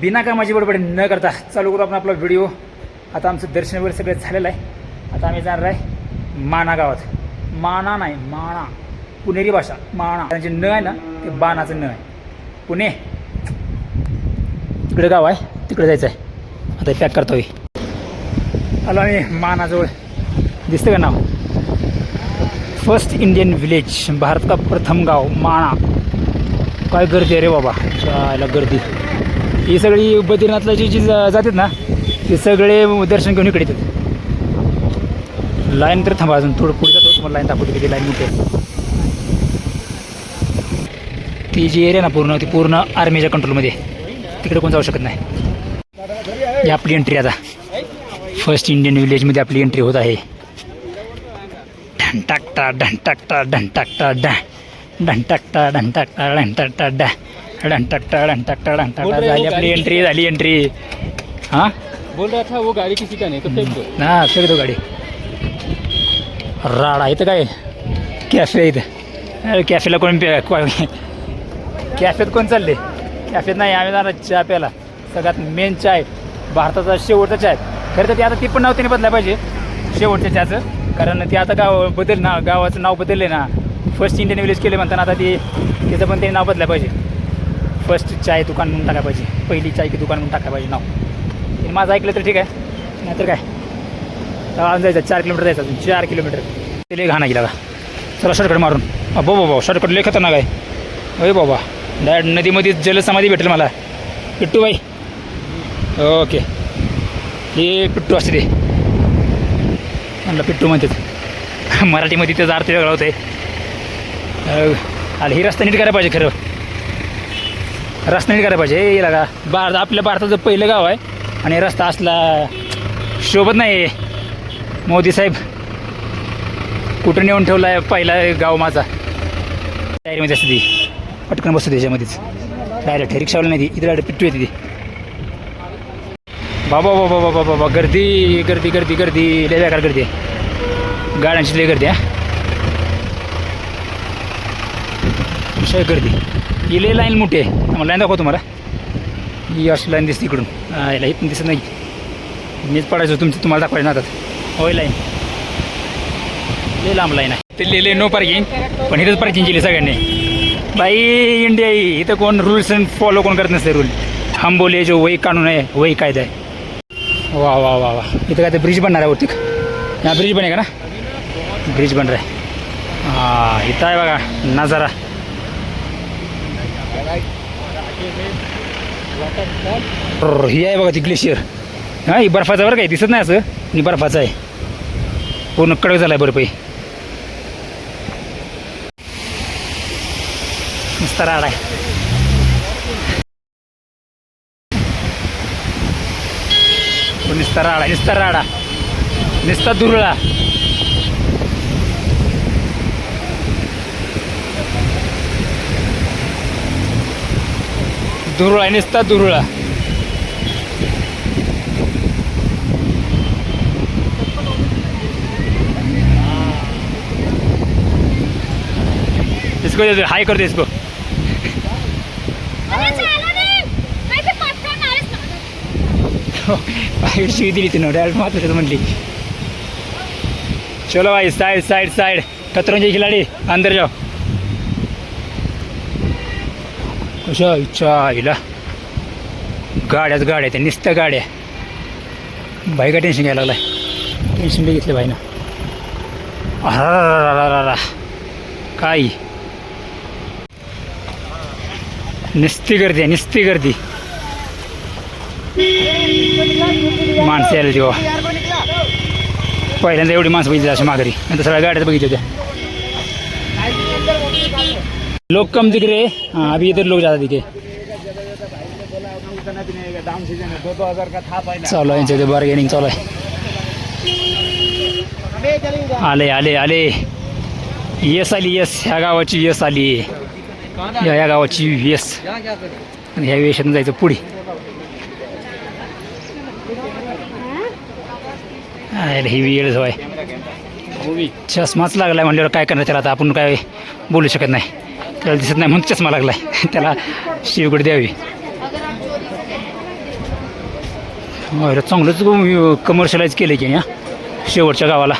बिना कामाची बडबड न करता चालू करू आपण आपला व्हिडिओ आता आमचं दर्शन वगैरे सगळं झालेलं आहे. आता आम्ही जाणार आहे माना गावात. माना नाही माणा. पुणेरी भाषा माणा. त्यांचे न आहे ना ते बाणाचं न आहे. पुणे. तिकडे गाव आहे तिकडे जायचं आहे. आता पॅक करतोय. आलो आम्ही मानाजवळ. दिसतं का नाव? फर्स्ट इंडियन विलेज भारत का प्रथम गाव माणा. काय गर्दी आहे रे बाबा. चायला गर्दी. ही सगळी बद्रीनाथला जी जी जा- जातात ना ते सगळे दर्शन घेऊन इकडे येतात. लाईन तर थांबा अजून थोडं पुढे जातो तुम्हाला लाईन दाखवतो किती लाईन मोठी ती जी एरिया ना पूर्ण ती पूर्ण आर्मीच्या कंट्रोलमध्ये तिकडे कोण जाऊ शकत नाही. ही आपली एंट्री आता. फर्स्ट इंडियन विलेजमध्ये आपली एंट्री होत आहे. ढंटाकटा ढंटाकटा ढंटाकटा ढन टाकटा डा ढन टाकटा ढन डा ढन टाकटा ढन टाकटा ढन टाकटा झाली आपली एंट्री झाली एंट्री हां? बोल रहा था वो गाड़ी किसी का नहीं तो फेंक दो हा फेक दो गाडी. राडा इथं काय? कॅफे इथं. कॅफेला कोण पे कॅफेत कोण चालले कॅफेत नाही आम्ही जाणार चहा प्यायला. सगळ्यात मेन चाय भारताचा शेवटचा चाय खरं तर ते आता ती पण नाव त्याने बदलायला पाहिजे शेवटच्या चहाचं. कारण ते आता गाव बदल ना गावाचं नाव बदलले ना. फर्स्ट इंडियन विलेज केले म्हणताना आता ते त्याचं पण त्याने नाव बदलायला पाहिजे. फर्स्ट चाय दुकान म्हणून टाकायला पाहिजे. पहिली चाय की दुकान म्हणून टाकायला पाहिजे नाव. माझं ऐकलं तर ठीक आहे. नाहीतर काय? अजून जायचं चार किलोमीटर जायचं अजून. चार किलोमीटर. ते लय घाणा गेला चला शॉर्टकट मारून. अबो बाबा शॉर्टकट लय खतरनाक आहे. अरे बाबा. डायरेक्ट नदीमध्ये जलसमाधी भेटेल मला. पिट्टू बाई ओके. हे पिट्टू असते ते. म्हणलं पिट्टू म्हणतात. मराठीमध्ये त्याचा अर्थ वेगळा होतोय. आहे अरे ही रस्ता नीट करायला पाहिजे खरं. रस्ता नीट करायला पाहिजे. हे का भारत आपल्या भारताचं पहिलं गाव आहे. आणि रस्ता असला शोभत नाही. मोदी साहेब कुठं नेऊन ठेवला आहे पहिला गाव माझा? टायरीमध्ये असते ती. पटकन बसतो त्याच्यामध्येच डायरेक्ट रिक्षावाला नाही ती. इथे डायरेक्ट पिट्टू येते ती. बाबा बाबा बाबा बाबा गर्दी गर्दी गर्दी गर्दी. लय बेकार गर्दी आहे. गाड्यांची लय गर्दी आहे गर्दी. ही लय लाईन मोठी आहे. मला लाईन दाखवतो तुम्हाला. ही अशी लाईन दिसते इकडून. याला इथून दिसत नाही. मीच पडायचो तुमचं तुम्हाला दाखवायचं ना आता होय लाईन. लय लांब लाईन आहे. ते लिहिले नो पार्किंग पण इथंच पार्किंग केली सगळ्यांनी. बाई इंडिया ही. इथं कोण रूल्स अँड फॉलो कोण करत नसते रूल थांबवले जो वही कानून आहे वही कायदा आहे. वा वा वा वा. इथं काय ते ब्रिज बनणार आहे वरती? हा ब्रिज बने का ना? ब्रिज बन रहा हां इथं आहे बघा नजारा. हे ही आहे बघा ती ग्लेशियर हा ही बर्फाचा बरं काय दिसत नाही असं. ही बर्फाचं आहे. पूर्ण कडक झाला आहे बर्फ हे. राड आहे. तो नुसता राडा नुसता राडा. नुसता दुरळा. दुरळा नुसता दुरळा इसको हाय कर दे इसको. ते शिवी दिली तिनं डायरेक्ट मात्र म्हणली. चलो भाई साइड साइड साइड. कतरंजी खिलाडी अंदर जाओ. अशा इच्छा आईला. गाड्याच गाड्या त्या नुसत्या गाड्या बाई का टेन्शन घ्यायला लागलाय? टेन्शन बी घेतलं बाईनं. अरा काय? निस्ती गर्दी आहे निस्ती गर्दी. माणसं यायला तेव्हा पहिल्यांदा एवढी माणसं बघितली अशी माघारी. नंतर सगळ्या गाड्यात बघितल्या होत्या. लोग कम दिख रहे हैं। अभी इधर लोग ज़्यादा दिखे चालू आहे ते बार्गेनिंग चालू। आहे आले आले आले। यस आली यस। ह्या गावाची यस आली। या या गावाची यस। आणि ह्या वेशातून जायचं पुढे. ही वेळ होय. चष्माच लागलाय म्हणल्यावर काय करणार त्याला आता? आपण काय बोलू शकत नाही. त्याला दिसत नाही म्हणून चष्मा लागलाय. त्याला शिवगड द्यावी. बरं चांगलंच कमर्शियलाइज केलं की या शेवटच्या गावाला.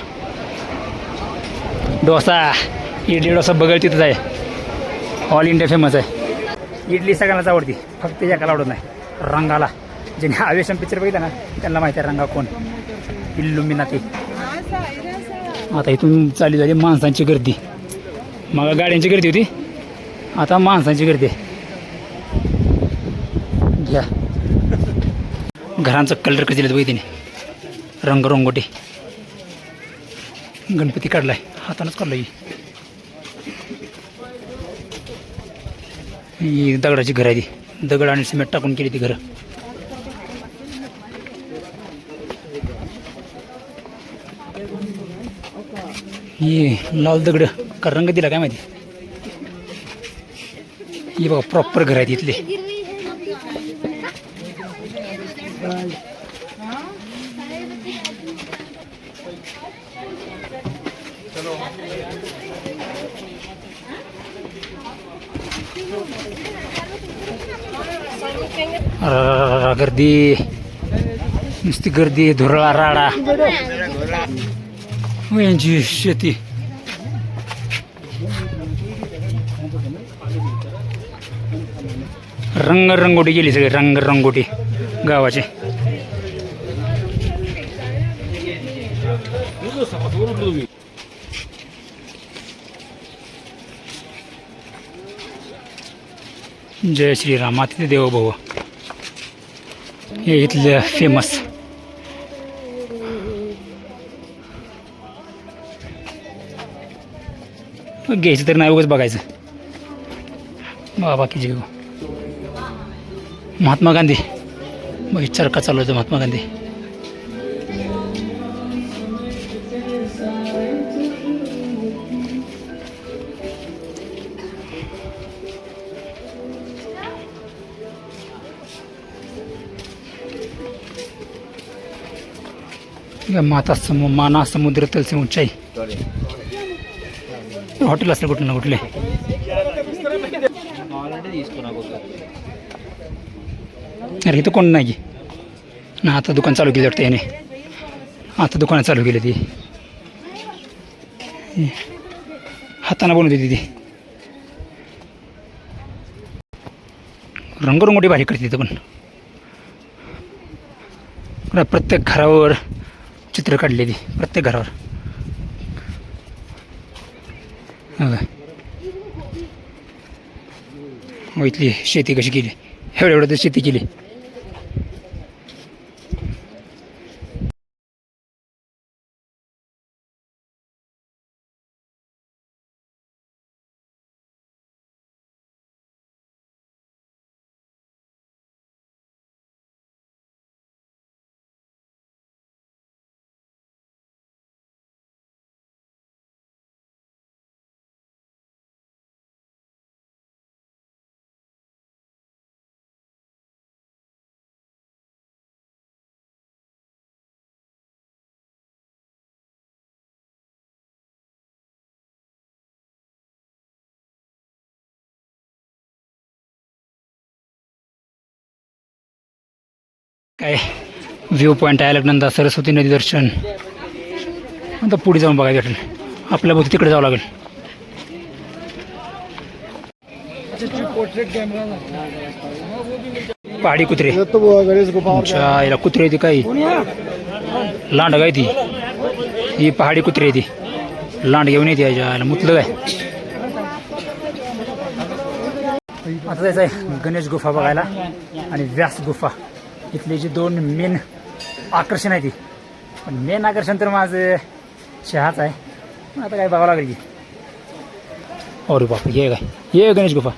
डोसा. इडली डोसा बघायला तिथंच आहे. ऑल इंडिया फेमस आहे. इडली सगळ्यांनाच आवडती. फक्त एकाला आवडत नाही. रंगाला. ज्याने आवेशन पिक्चर बघितला ना त्यांना माहिती आहे रंगा कोण. इल्लुमिनाती आता इथून चालू झाली माणसांची गर्दी. मग गाड्यांची गर्दी होती. आता माणसांची गर्दी आहे. घ्या. घरांचा कलर कधी दिलं बघितले रंगरंगोटी गणपती काढलाय. हातानंच काढलाय. ही दगडाची घर आहे ती दगड आणि सिमेंट टाकून केली ती घरं. ही लाल दगड. का रंग दिला काय माहिती? ही बघा प्रॉपर घर आहे तिथले. अररररर, गर्दी नुसती गर्दी धुरळा राडा. यांची शेती. रंग रंगोटी गेली सगळी रंग रंगोटी गावाची. जय श्रीराम अतिथी देवो हे इथले फेमस घ्यायचं तर नाही उगच बघायचं. बाबा की जीव महात्मा गांधी मग चरखा चालू होतं महात्मा गांधी या माता समु माना समुद्र तलसे उंचाई हॉटेल असलं कुठलं ना कुठले अरे इथं कोण नाही ना आता दुकान चालू केलं वाटतं याने. आता दुकानं चालू केली ती. हाताने बनवते ती रंगरंगोटी भारी करते तिथं पण. प्रत्येक घरावर चित्र काढले ती प्रत्येक घरावर. हो. का? हो इथली शेती कशी केली? एवढं एवढं तर शेती केली काय व्ह्यू पॉईंट आहे लग्नंदा सरस्वती नदी दर्शन. आता पुढे जाऊन बघायचं वाटेल. आपल्या बघ तिकडे जावं लागेल. पहाडी कुत्रे. याला कुत्रे ती काही लांड काय ती? ही पहाडी कुत्रे ती. लांड घेऊन येते याच्या मुतलं काय? आता जायचं आहे गणेश गुफा बघायला आणि व्यास गुफा. इथली जी दोन मेन आकर्षण आहे ती. पण मेन आकर्षण तर माझं चहाच आहे. आता काय बघावं लागेल की. अरे बाप ये काय? ये गणेश गुफा.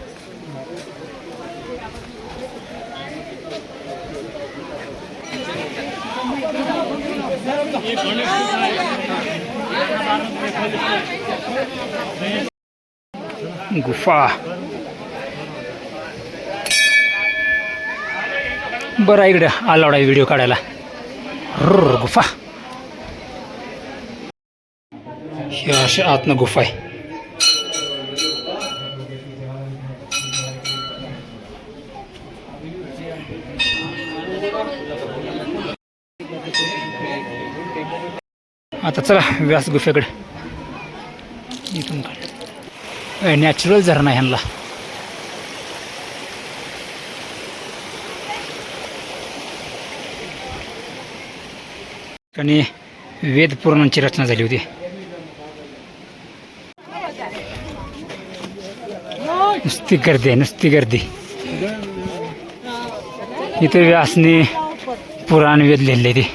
गुफा. बरं इकडे आला आहे व्हिडिओ काढायला. रुर गुफा. ही अशी आतनं गुफा आहे. आता चला व्यास गुफेकडे. इथून नॅचरल झरणा ह्यांना ठिकाणी वेद पुराणांची रचना झाली होती. नुसती गर्दी आहे नुसती गर्दी. इथे व्यासने पुराण वेद लिहिले ते.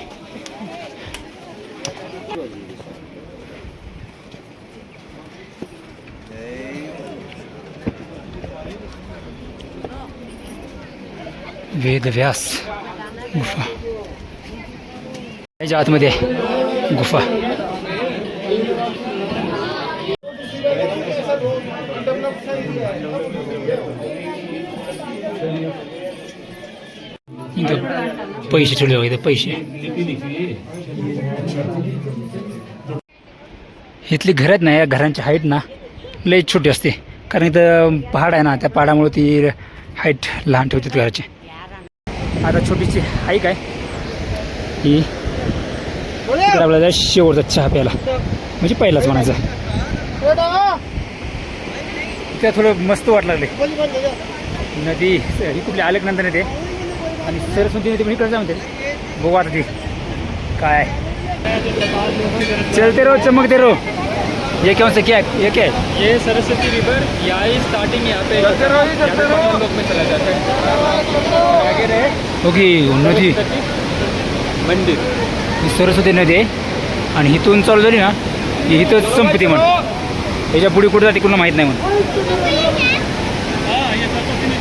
वेद व्यास गुफा. याच्या आतमध्ये आहे गुफा पैसे ठेवले वगैरे इथं पैसे. इथली घर आहेत ना या घरांची हाईट ना लई छोटी असते. कारण इथं पहाड आहे ना त्या पहाडामुळे ती हाईट लहान ठेवतात घराची. आता छोटीशी हाईक आहे. ही इकडे आपल्याला शेवटचा चहा प्यायला. म्हणजे पहिलाच म्हणायचा. इथं थोडं मस्त वाट लागले. नदी ही कुठली अलकनंदन येते. आणि सरस्वती नदी पण इकडे जा म्हणते बघू आता ती काय. चलते रहो चमकते रहो ये कौन से क्या ये क्या है? ये सरस्वती रिवर यहाँ ही स्टार्टिंग यहाँ पे लोक में चला जाता है। आगे रहे. ओके नदी. मंदिर। ही सरस्वती नदी आहे. आणि इथून चालू झाली ना की इथंच संपते म्हण याच्यापुढे कुठं जाते कुणाला माहीत नाही म्हण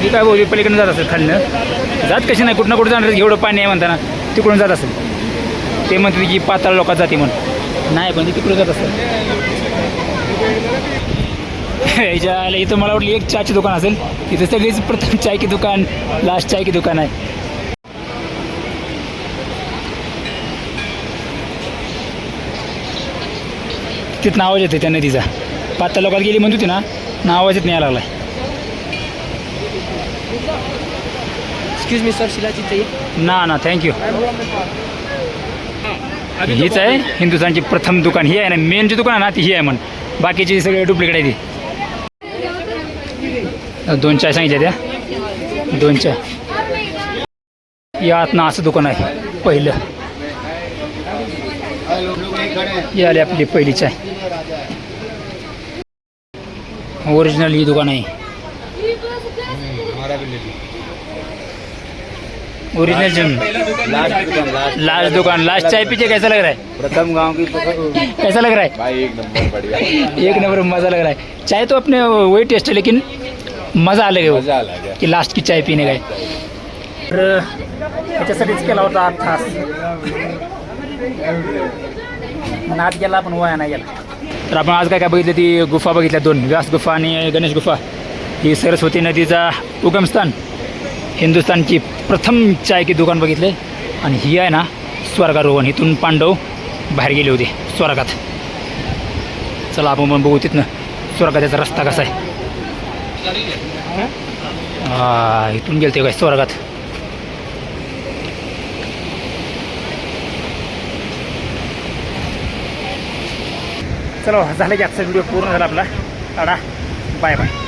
ही काय बोलली पलीकडून जात असेल खालीनं? जात कशी नाही कुठं कुठं जाणार एवढं पाणी आहे म्हणताना. तिकडून जात असेल. ते म्हणते की पाताळ लोकात जाते म्हणून. नाही पण तिकडून जात असेल. याच्या इथं मला वाटलं एक चहाची दुकान असेल. इथं सगळीच प्रथम चाय की दुकान लास्ट चाय की दुकान आहे. तिथं आवाज येते त्या नदीचा पाच लोकात गेली म्हणत होती ना ना आवाज येत नाही यायला लागलाय. एक्सक्यूज मी सर शिलाजी ना ना थँक्यू हीच आहे हिंदुस्थानची प्रथम दुकान. ही आहे ना मेन जी दुकान आहे ना ती ही आहे म्हण. बाकीची सगळे डुप्लिकेट आहे ती. दोन चाय सांगितल्या त्या. दोन चाय. यात ना असं दुकान आहे पहिलं. ही आली आपली पहिली चाय. ओरिजिनल ही दुकान आहे ओरिजिनल जिम लास्ट दुकान लास्ट चाय पीछे कैसा लग रहा है? प्रथम गाँव की कैसा लग रहा है? भाई एक नंबर बढ़िया। एक नंबर मज़ा लग रहा है। चाय तो अपने वही टेस्ट है लेकिन मज़ा अलग है वो की लास्ट की चाय पिणे काय तर त्याच्यासाठीच केला होता आज खास नाद गेला पण वया नाही गेला. तर आपण आज काय काय बघितलं ती गुफा बघितल्या दोन. व्यास गुफा आणि गणेश गुफा. ही सरस्वती नदीचा उगमस्थान हिंदुस्थानची प्रथम चाय की दुकान बघितले. आणि ही आहे ना स्वर्गारोहण. इथून पांडव बाहेर गेले होते स्वर्गात. चला आपण पण बघू तिथनं. स्वर्गाचा रस्ता कसा आहे. हा इथून गेलते काय? स्वर्गात. चला झालं की आजचा व्हिडिओ पूर्ण झाला आपला. टाडा. Bye bye